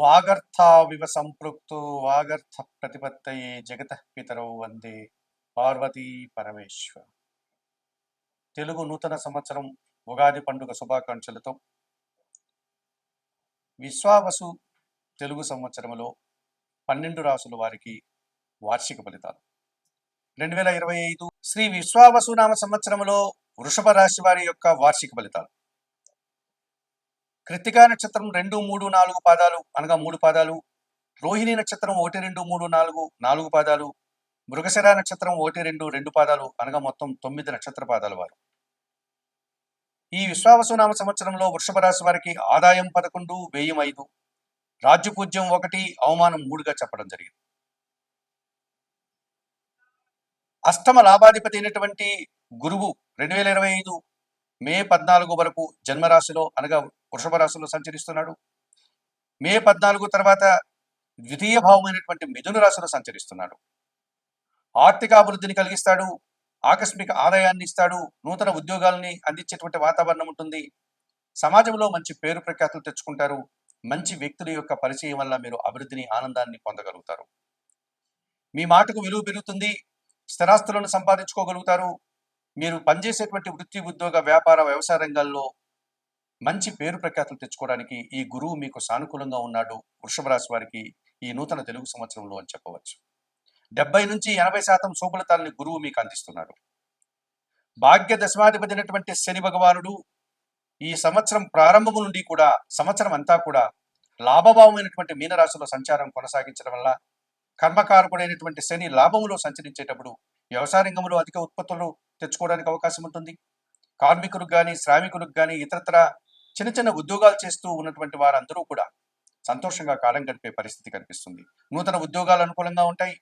వాగర్థావివ సంపృక్తో వాగర్థ ప్రతిపత్తయే జగత పితరౌ వందే పార్వతీ పరమేశ్వర. తెలుగు నూతన సంవత్సరం ఉగాది పండుగ శుభాకాంక్షలతో విశ్వావసు తెలుగు సంవత్సరములో పన్నెండు రాసుల వారికి వార్షిక ఫలితాలు. రెండు వేల ఇరవై ఐదు శ్రీ విశ్వావసు నామ సంవత్సరంలో వృషభ రాశి వారి యొక్క వార్షిక ఫలితాలు. కృతికా నక్షత్రం రెండు మూడు నాలుగు పాదాలు అనగా మూడు పాదాలు. రోహిణి నక్షత్రం ఒకటి రెండు మూడు నాలుగు నాలుగు పాదాలు. మృగశిర నక్షత్రం ఒకటి రెండు రెండు పాదాలు అనగా మొత్తం తొమ్మిది నక్షత్ర పాదాల వారు. ఈ విశ్వావసునామ సంవత్సరంలో వృషభ రాశి వారికి ఆదాయం పదకొండు వ్యయం ఐదు. రాజ్యపూజ్యం ఒకటి అవమానం మూడుగా చెప్పడం జరిగింది. అష్టమ లాభాధిపతి అయినటువంటి గురువు రెండు వేల ఇరవై ఐదు మే పద్నాలుగు వరకు జన్మరాశిలో అనగా వృషభ రాశిలో సంచరిస్తున్నాడు. మే పద్నాలుగు తర్వాత ద్వితీయ భావమైనటువంటి మిథున రాశిలో సంచరిస్తున్నాడు. ఆర్థిక అభివృద్ధిని కలిగిస్తాడు. ఆకస్మిక ఆదాయాన్ని ఇస్తాడు. నూతన ఉద్యోగాల్ని అందించేటువంటి వాతావరణం ఉంటుంది. సమాజంలో మంచి పేరు ప్రఖ్యాతులు తెచ్చుకుంటారు. మంచి వ్యక్తుల యొక్క పరిచయం వల్ల మీరు అభివృద్ధిని ఆనందాన్ని పొందగలుగుతారు. మీ మాటకు విలువ పెరుగుతుంది. స్థిరాస్తులను సంపాదించుకోగలుగుతారు. మీరు పనిచేసేటువంటి వృత్తి ఉద్యోగ వ్యాపార వ్యవసాయ రంగాల్లో మంచి పేరు ప్రఖ్యాతులు తెచ్చుకోవడానికి ఈ గురువు మీకు సానుకూలంగా ఉన్నాడు వృషభ రాశి వారికి ఈ నూతన తెలుగు సంవత్సరంలో అని చెప్పవచ్చు. డెబ్బై నుంచి ఎనభై శాతం శుభలతాలని గురువు మీకు అందిస్తున్నాడు. భాగ్య దశమాధిపతి అయినటువంటి శని భగవానుడు ఈ సంవత్సరం ప్రారంభము నుండి కూడా సంవత్సరం అంతా కూడా లాభభావమైనటువంటి మీనరాశిలో సంచారం కొనసాగించడం వల్ల కర్మకారకుడైనటువంటి శని లాభములో సంచరించేటప్పుడు వ్యవసాయ రంగంలో అధిక ఉత్పత్తులు తెచ్చుకోవడానికి అవకాశం ఉంటుంది. కార్మికులకు కానీ శ్రామికులకు కానీ ఇతరత్ర చిన్న చిన్న ఉద్యోగాలు చేస్తూ ఉన్నటువంటి వారందరూ కూడా సంతోషంగా కాలం గడిపే పరిస్థితి కనిపిస్తుంది. నూతన ఉద్యోగాలు అనుకూలంగా ఉంటాయి.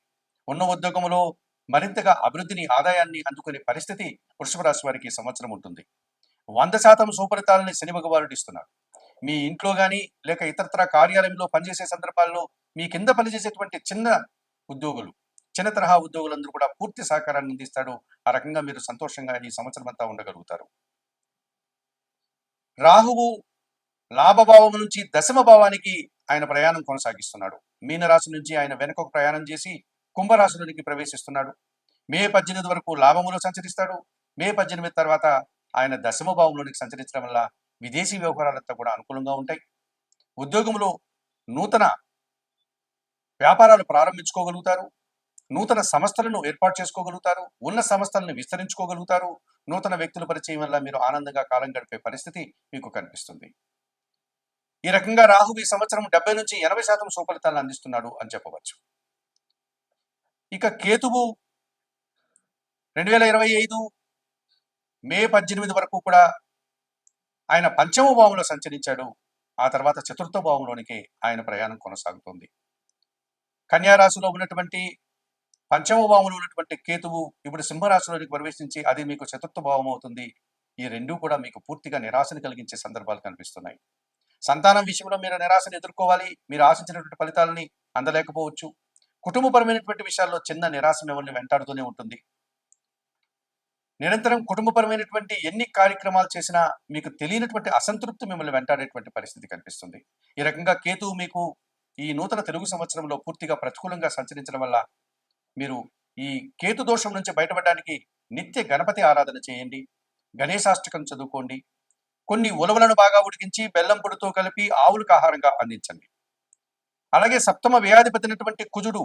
ఉన్న ఉద్యోగంలో మరింతగా అభివృద్ధిని ఆదాయాన్ని అందుకునే పరిస్థితి వృషభ రాశి వారికి సంవత్సరం ఉంటుంది. వంద శాతం సుఫలితాలని శని భగవానుడు ఇస్తున్నాడు మీ ఇంట్లో కానీ లేక ఇతరత్ర కార్యాలయంలో పనిచేసే సందర్భాల్లో మీ కింద పనిచేసేటువంటి చిన్న ఉద్యోగులు చిన్న తరహా ఉద్యోగులందరూ కూడా పూర్తి సహకారాన్ని అందిస్తాడు. ఆ రకంగా మీరు సంతోషంగా ఈ సంవత్సరం అంతా ఉండగలుగుతారు. రాహువు లాభభావం నుంచి దశమ భావానికి ఆయన ప్రయాణం కొనసాగిస్తున్నాడు. మీనరాశి నుంచి ఆయన వెనుకకు ప్రయాణం చేసి కుంభరాశిలోనికి ప్రవేశిస్తున్నాడు. మే పద్దెనిమిది వరకు లాభములో సంచరిస్తాడు. మే పద్దెనిమిది తర్వాత ఆయన దశమ భావంలోనికి సంచరించడం వల్ల విదేశీ వ్యవహారాలంతా కూడా అనుకూలంగా ఉంటాయి. ఉద్యోగంలో నూతన వ్యాపారాలు ప్రారంభించుకోగలుగుతారు. నూతన సంస్థలను ఏర్పాటు చేసుకోగలుగుతారు ఉన్న సంస్థలను విస్తరించుకోగలుగుతారు. నూతన వ్యక్తుల పరిచయం వల్ల మీరు ఆనందంగా కాలం గడిపే పరిస్థితి మీకు కనిపిస్తుంది. ఈ రకంగా రాహు ఈ సంవత్సరం డెబ్బై నుంచి ఎనభై శాతం సుఫలితాలను అందిస్తున్నాడు అని చెప్పవచ్చు. ఇక కేతువు రెండు వేల ఇరవై ఐదు మే పద్దెనిమిది వరకు కూడా ఆయన పంచమ భావంలో సంచరించాడు. ఆ తర్వాత చతుర్థ భావంలోనికి ఆయన ప్రయాణం కొనసాగుతుంది. కన్యారాశిలో ఉన్నటువంటి పంచమ భావంలో ఉన్నటువంటి కేతువు ఇప్పుడు సింహరాశిలోకి ప్రవేశించి అది మీకు చతుర్థ భావం అవుతుంది. ఈ రెండూ కూడా మీకు పూర్తిగా నిరాశను కలిగించే సందర్భాలు కనిపిస్తున్నాయి. సంతానం విషయంలో మీరు నిరాశను ఎదుర్కోవాలి. మీరు ఆశించినటువంటి ఫలితాలని అందలేకపోవచ్చు. కుటుంబపరమైనటువంటి విషయాల్లో చిన్న నిరాశ మిమ్మల్ని వెంటాడుతూనే ఉంటుంది. నిరంతరం కుటుంబపరమైనటువంటి ఎన్ని కార్యక్రమాలు చేసినా మీకు తెలియనటువంటి అసంతృప్తి మిమ్మల్ని వెంటాడేటువంటి పరిస్థితి కనిపిస్తుంది. ఈ రకంగా కేతువు మీకు ఈ నూతన తెలుగు సంవత్సరంలో పూర్తిగా ప్రతికూలంగా సంచరించడం వల్ల మీరు ఈ కేతు దోషం నుంచి బయటపడడానికి నిత్య గణపతి ఆరాధన చేయండి. గణేశాష్టకం చదువుకోండి. కొన్ని ఉలవలను బాగా ఉడికించి బెల్లం పొడితో కలిపి ఆవులకు ఆహారంగా అందించండి. అలాగే సప్తమ వ్యాధిపతినటువంటి కుజుడు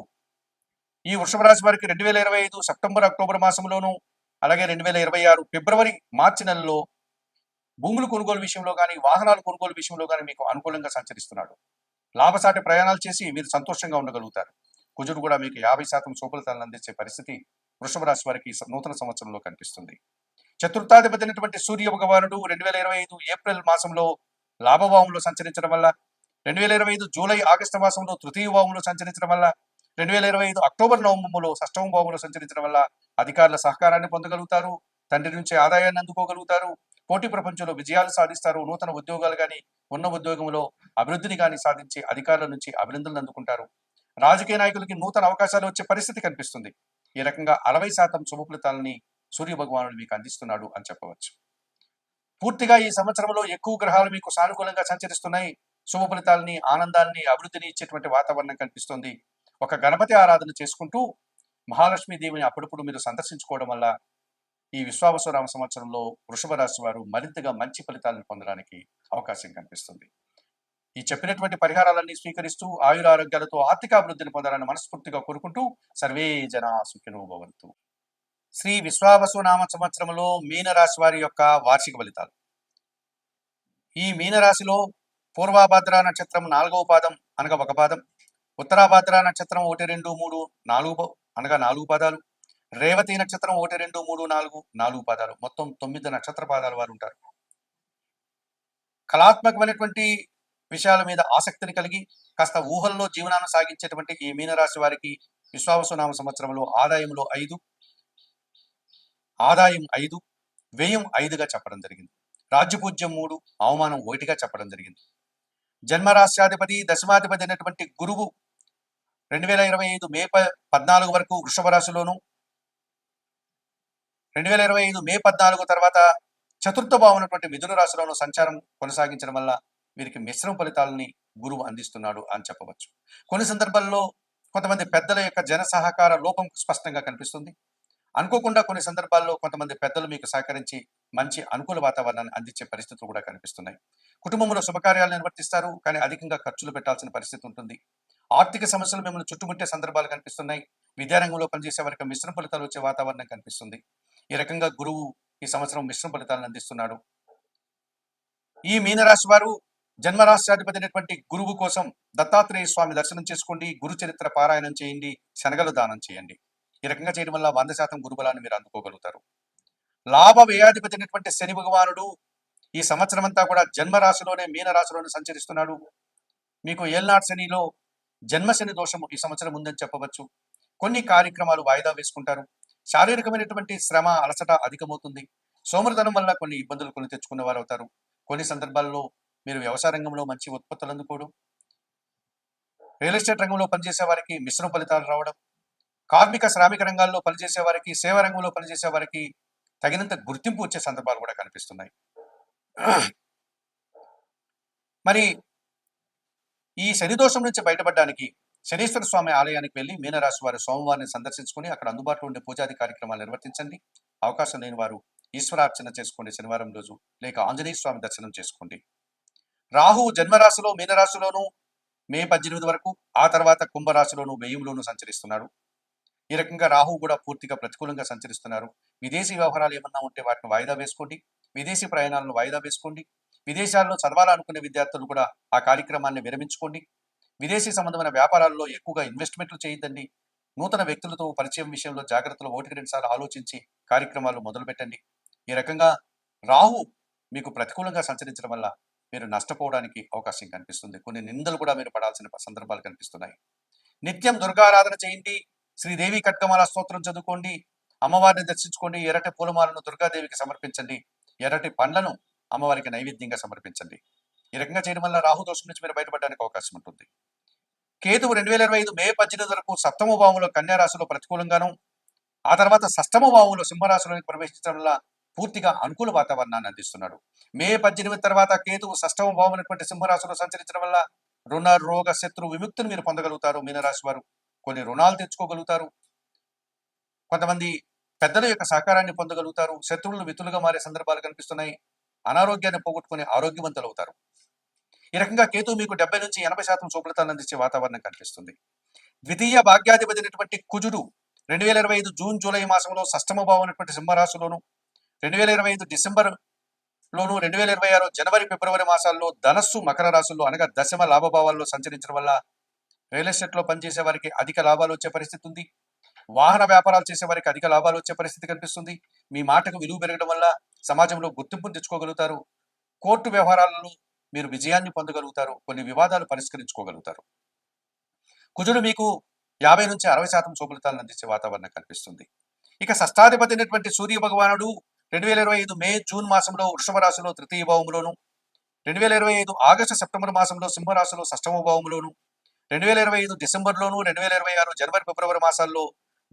ఈ వృషభ రాశి వారికి రెండు వేల ఇరవై ఐదు సెప్టెంబర్ అక్టోబర్ మాసంలోను అలాగే రెండు వేల ఇరవై ఆరు ఫిబ్రవరి మార్చి నెలలో భూములు కొనుగోలు విషయంలో కానీ వాహనాలు కొనుగోలు విషయంలో కానీ మీకు అనుకూలంగా సంచరిస్తున్నాడు. లాభసాటి ప్రయాణాలు చేసి మీరు సంతోషంగా ఉండగలుగుతారు. కుజుడు కూడా మీకు యాభై శాతం శుభలతాలను అందించే పరిస్థితి వృషభ రాశి వారికి నూతన సంవత్సరంలో కనిపిస్తుంది. చతుర్థాధిపతి అయినటువంటి సూర్య భగవానుడు రెండు వేల ఇరవై ఐదు ఏప్రిల్ మాసంలో లాభభావంలో సంచరించడం వల్ల రెండు వేల ఇరవై ఐదు జూలై ఆగస్టు మాసంలో తృతీయ భావంలో సంచరించడం వల్ల రెండు వేల ఇరవై ఐదు అక్టోబర్ నవంబర్లో షష్టమ భావంలో సంచరించడం వల్ల అధికారుల సహకారాన్ని పొందగలుగుతారు తండ్రి నుంచి ఆదాయాన్ని అందుకోగలుగుతారు పోటీ ప్రపంచంలో విజయాలు సాధిస్తారు నూతన ఉద్యోగాలు కానీ ఉన్న ఉద్యోగంలో అభివృద్ధిని కానీ సాధించి అధికారుల నుంచి అభినందనలు అందుకుంటారు. రాజకీయ నాయకులకి నూతన అవకాశాలు వచ్చే పరిస్థితి కనిపిస్తుంది. ఈ రకంగా అరవై శాతం శుభ ఫలితాలని సూర్య భగవానుడు మీకు అందిస్తున్నాడు అని చెప్పవచ్చు. పూర్తిగా ఈ సంవత్సరంలో ఎక్కువ గ్రహాలు మీకు సానుకూలంగా సంచరిస్తున్నాయి. శుభ ఫలితాలని ఆనందాన్ని అభివృద్ధిని ఇచ్చేటువంటి వాతావరణం కనిపిస్తుంది. ఒక గణపతి ఆరాధన చేసుకుంటూ మహాలక్ష్మి దేవిని అప్పుడప్పుడు మీరు సందర్శించుకోవడం వల్ల ఈ విశ్వావసరామ సంవత్సరంలో వృషభ రాశి వారు మరింతగా మంచి ఫలితాలను పొందడానికి అవకాశం కనిపిస్తుంది. ఈ చెప్పినటువంటి పరిహారాలన్నీ స్వీకరిస్తూ ఆయురారోగ్యాలతో ఆర్థిక అభివృద్ధిని పొందాలని మనస్ఫూర్తిగా కోరుకుంటూ సర్వే జన సుఖినో భవంతు. శ్రీ విశ్వావసునామ సంవత్సరంలో మీనరాశి వారి యొక్క వార్షిక ఫలితాలు. ఈ మీనరాశిలో పూర్వాభద్ర నక్షత్రం నాలుగవ పాదం అనగా ఒక పాదం ఉత్తరాభద్ర నక్షత్రం ఒకటి రెండు మూడు నాలుగు అనగా నాలుగు పాదాలు రేవతి నక్షత్రం ఒకటి రెండు మూడు నాలుగు నాలుగు పాదాలు. మొత్తం తొమ్మిది నక్షత్ర పాదాలు వారు ఉంటారు. కళాత్మకమైనటువంటి విషయాల మీద ఆసక్తిని కలిగి కాస్త ఊహల్లో జీవనాన్ని సాగించేటువంటి ఈ మీనరాశి వారికి విశ్వావసునామ సంవత్సరంలో ఆదాయంలో ఐదు ఆదాయం ఐదు వ్యయం ఐదుగా చెప్పడం జరిగింది. రాజ్యపూజ్యం మూడు అవమానం ఒకటిగా చెప్పడం జరిగింది. జన్మరాశ్యాధిపతి దశమాధిపతి అయినటువంటి గురువు రెండు వేల ఇరవై ఐదు మే ప పద్నాలుగు వరకు వృషభ రాశిలోను రెండు వేల ఇరవై ఐదు మే పద్నాలుగు తర్వాత చతుర్థ భావనటువంటి మిథున రాశిలోను సంచారం కొనసాగించడం వల్ల వీరికి మిశ్రమ ఫలితాలని గురువు అందిస్తున్నాడు అని చెప్పవచ్చు. కొన్ని సందర్భాల్లో కొంతమంది పెద్దల యొక్క జన సహకార లోపం స్పష్టంగా కనిపిస్తుంది. అనుకోకుండా కొన్ని సందర్భాల్లో కొంతమంది పెద్దలు మీకు సహకరించి మంచి అనుకూల వాతావరణాన్ని అందించే పరిస్థితులు కూడా కనిపిస్తున్నాయి. కుటుంబంలో శుభకార్యాలు నిర్వర్తిస్తారు కానీ అధికంగా ఖర్చులు పెట్టాల్సిన పరిస్థితి ఉంటుంది. ఆర్థిక సమస్యలు మిమ్మల్ని చుట్టుముట్టే సందర్భాలు కనిపిస్తున్నాయి. విద్యారంగంలో పనిచేసే వారికి మిశ్రమ ఫలితాలు వచ్చే వాతావరణం కనిపిస్తుంది. ఈ రకంగా గురువు ఈ సంవత్సరం మిశ్రమ ఫలితాలను అందిస్తున్నాడు. ఈ మీనరాశి వారు జన్మరాష్ట్రాధిపతి అయినటువంటి గురువు కోసం దత్తాత్రేయ స్వామి దర్శనం చేసుకోండి గురు చరిత్ర పారాయణం చేయండి శనగలు దానం చేయండి. ఈ రకంగా చేయడం వల్ల వంద శాతం గురుబలాన్ని మీరు అందుకోగలుగుతారు. లాభ వ్యయాధిపతి అయినటువంటి శని భగవానుడు ఈ సంవత్సరం అంతా కూడా జన్మరాశిలోనే మీనరాశిలోనే సంచరిస్తున్నాడు. మీకు ఏల్నాడు శనిలో జన్మశని దోషము ఈ సంవత్సరం ఉందని చెప్పవచ్చు. కొన్ని కార్యక్రమాలు వాయిదా వేసుకుంటారు. శారీరకమైనటువంటి శ్రమ అలసట అధికమవుతుంది. సోమరతనం వల్ల కొన్ని ఇబ్బందులు కొని తెచ్చుకున్న వారు అవుతారు కొన్ని సందర్భాల్లో మీరు వ్యవసాయ రంగంలో మంచి ఉత్పత్తులు అందుకోవడం రియల్ ఎస్టేట్ రంగంలో పనిచేసే వారికి మిశ్రమ ఫలితాలు రావడం కార్మిక శ్రామిక రంగాల్లో పనిచేసే వారికి సేవా రంగంలో పనిచేసే వారికి తగినంత గుర్తింపు వచ్చే సందర్భాలు కూడా కనిపిస్తున్నాయి. మరి ఈ శని దోషం నుంచి బయటపడడానికి శనీశ్వర స్వామి ఆలయానికి వెళ్ళి మీనరాశి వారు సోమవారిని సందర్శించుకుని అక్కడ అందుబాటులో ఉండే పూజాది కార్యక్రమాలు నిర్వర్తించండి. అవకాశం లేని వారు ఈశ్వరార్చన చేసుకోండి శనివారం రోజు. లేక ఆంజనేయ స్వామి దర్శనం చేసుకోండి. రాహు జన్మరాశిలో మీనరాశిలోను మే పద్దెనిమిది వరకు ఆ తర్వాత కుంభరాశిలోను వ్యయంలోను సంచరిస్తున్నాడు ఈ రకంగా రాహు కూడా పూర్తిగా ప్రతికూలంగా సంచరిస్తున్నారు. విదేశీ వ్యవహారాలు ఏమన్నా ఉంటే వాటిని వాయిదా వేసుకోండి. విదేశీ ప్రయాణాలను వాయిదా వేసుకోండి. విదేశాల్లో చదవాలనుకునే విద్యార్థులు కూడా ఆ కార్యక్రమాన్ని విరమించుకోండి. విదేశీ సంబంధమైన వ్యాపారాల్లో ఎక్కువగా ఇన్వెస్ట్మెంట్లు చేయొద్దండి. నూతన వ్యక్తులతో పరిచయం విషయంలో జాగ్రత్తలు ఒకటికి రెండుసార్లు ఆలోచించి కార్యక్రమాలు మొదలుపెట్టండి. ఈ రకంగా రాహు మీకు ప్రతికూలంగా సంచరించడం వల్ల మీరు నష్టపోవడానికి అవకాశం కనిపిస్తుంది. కొన్ని నిందలు కూడా మీరు పడాల్సిన సందర్భాలు కనిపిస్తున్నాయి. నిత్యం దుర్గారాధన చేయండి. శ్రీదేవి కట్కమాల స్తోత్రం చదువుకోండి. అమ్మవారిని దర్శించుకోండి. ఎర్రటి పూలమాలను దుర్గాదేవికి సమర్పించండి. ఎర్రటి పండ్లను అమ్మవారికి నైవేద్యంగా సమర్పించండి. ఈ రకంగా చేయడం వల్ల రాహు దోషం నుంచి మీరు బయటపడడానికి అవకాశం ఉంటుంది. కేతువు రెండు వేల ఇరవై ఐదు మే పద్దెనిమిది వరకు సప్తమ భావంలో కన్యా రాశిలో ప్రతికూలంగాను ఆ తర్వాత సష్టమ భావంలో సింహరాశిలోకి ప్రవేశించడం వల్ల పూర్తిగా అనుకూల వాతావరణాన్ని అందిస్తున్నాడు. మే పద్దెనిమిది తర్వాత కేతువు సష్టమ భావమైనటువంటి సింహరాశిలో సంచరించడం వల్ల రుణ రోగ శత్రు విముక్తిని మీరు పొందగలుగుతారు. మీనరాశి వారు కొన్ని రుణాలు తెచ్చుకోగలుగుతారు. కొంతమంది పెద్దల యొక్క సహకారాన్ని పొందగలుగుతారు. శత్రువులు మిత్రులుగా మారే సందర్భాలు కనిపిస్తున్నాయి. అనారోగ్యాన్ని పోగొట్టుకుని ఆరోగ్యవంతులు అవుతారు ఈ రకంగా కేతు మీకు డెబ్బై నుంచి ఎనభై శాతం శుభ్రతను అందించే వాతావరణం కనిపిస్తుంది. ద్వితీయ భాగ్యాధిపతి అయినటువంటి కుజుడు రెండు వేల ఇరవై ఐదు జూన్ జూలై మాసంలో సష్టమ భావం సింహరాశిలోను రెండు వేల ఇరవై ఐదు డిసెంబర్ లోను రెండు వేల ఇరవై ఆరు జనవరి ఫిబ్రవరి మాసాల్లో ధనస్సు మకర రాశుల్లో అనగా దశమ లాభభావాల్లో సంచరించడం వల్ల రియల్ ఎస్టేట్లో పనిచేసే వారికి అధిక లాభాలు వచ్చే పరిస్థితి ఉంది. వాహన వ్యాపారాలు చేసే వారికి అధిక లాభాలు వచ్చే పరిస్థితి కనిపిస్తుంది. మీ మాటకు విలువ పెరగడం వల్ల సమాజంలో గుర్తింపును తెచ్చుకోగలుగుతారు. కోర్టు వ్యవహారాలలో మీరు విజయాన్ని పొందగలుగుతారు. కొన్ని వివాదాలు పరిష్కరించుకోగలుగుతారు. కుజుడు మీకు యాభై నుంచి అరవై శాతం శుభలితాలను అందించే వాతావరణం కనిపిస్తుంది. ఇక షష్టాధిపతి అయినటువంటి సూర్య భగవానుడు రెండు వేల ఇరవై ఐదు మే జూన్ మాసంలో వృషభ రాశిలో తృతీయ భావంలోను రెండు వేల ఇరవై ఐదు ఆగస్టు సెప్టెంబర్ మాసంలో సింహరాశిలో షష్టమ భావంలోను రెండు వేల ఇరవై ఐదు డిసెంబర్లోను రెండు వేల ఇరవై ఆరు జనవరి ఫిబ్రవరి మాసాల్లో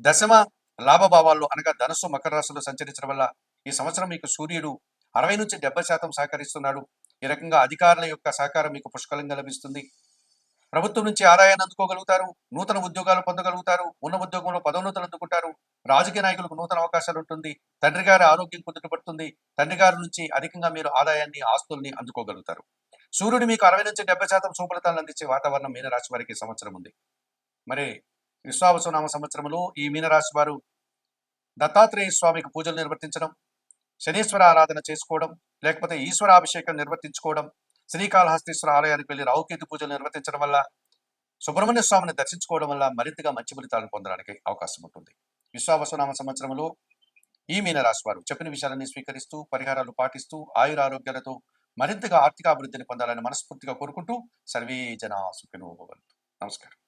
దశమ లాభభావాల్లో అనగా ధనుసు మకర రాశిలో సంచరించడం వల్ల ఈ సంవత్సరం మీకు సూర్యుడు అరవై నుంచి డెబ్బై శాతం సహకరిస్తున్నాడు. ఈ రకంగా అధికారుల యొక్క సహకారం మీకు పుష్కలంగా లభిస్తుంది. ప్రభుత్వం నుంచి ఆదాయాన్ని అందుకోగలుగుతారు నూతన ఉద్యోగాలు పొందగలుగుతారు ఉన్న ఉద్యోగంలో పదోన్నతులు అందుకుంటారు. రాజకీయ నాయకులకు నూతన అవకాశాలు ఉంటుంది. తండ్రి గారి ఆరోగ్యం కుదుటపడుతుంది. తండ్రి గారి నుంచి అధికంగా మీరు ఆదాయాన్ని ఆస్తుల్ని అందుకోగలుగుతారు. సూర్యుడు మీకు అరవై నుంచి డెబ్బై శాతం సుఫలితాలను అందించే వాతావరణం మీనరాశి వారికి సంవత్సరం ఉంది. మరి విశ్వావసనామ సంవత్సరంలో ఈ మీనరాశి వారు దత్తాత్రేయ స్వామికి పూజలు నిర్వర్తించడం శనీశ్వర ఆరాధన చేసుకోవడం లేకపోతే ఈశ్వరాభిషేకం నిర్వర్తించుకోవడం శ్రీకాళహస్తీశ్వర ఆలయానికి వెళ్ళి రావుకేతు పూజలు నిర్వర్తించడం వల్ల సుబ్రహ్మణ్య స్వామిని దర్శించుకోవడం వల్ల మరింతగా మంచి ఫలితాలను పొందడానికి అవకాశం ఉంటుంది. విశ్వావసునామ సంవత్సరంలో ఈ మీనరాశి వారు చెప్పిన విషయాలన్నీ స్వీకరిస్తూ పరిహారాలు పాటిస్తూ ఆయురారోగ్యాలతో మరింతగా ఆర్థిక అభివృద్ధిని పొందాలని మనస్ఫూర్తిగా కోరుకుంటూ సర్వే జన సుఖినోభవంతు నమస్కారం.